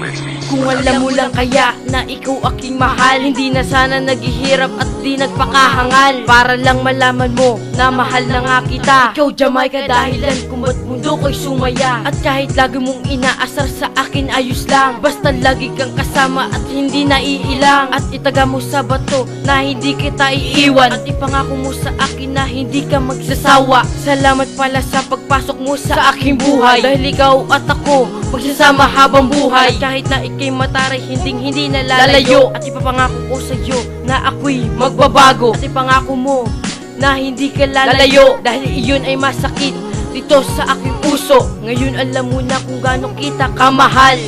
with me. Kung alam mo lang kaya na ikaw aking mahal Hindi na sana naghihirap at di nagpakahangal Para lang malaman mo na mahal na nga kita. Ikaw Jamaica dahilan kung ba't mundo ko'y sumaya. At kahit lagi mong inaasar sa akin ayos lang. Basta lagi kang kasama at hindi naiilang. At itaga mo sa bato na hindi kita iiwan. At ipangako mo sa akin na hindi ka magsasawa. Salamat pala sa pagpasok mo sa aking buhay. Dahil ikaw at ako magsasama habang buhay. At kahit na ikay mataray hindi hindi na lalayo. At ipapangako ko sa iyo na ako'y magbabago. At ipangako mo na hindi ka lalayo. Dahil iyon ay masakit dito sa aking puso. Ngayon alam mo na kung gaano kita kamahal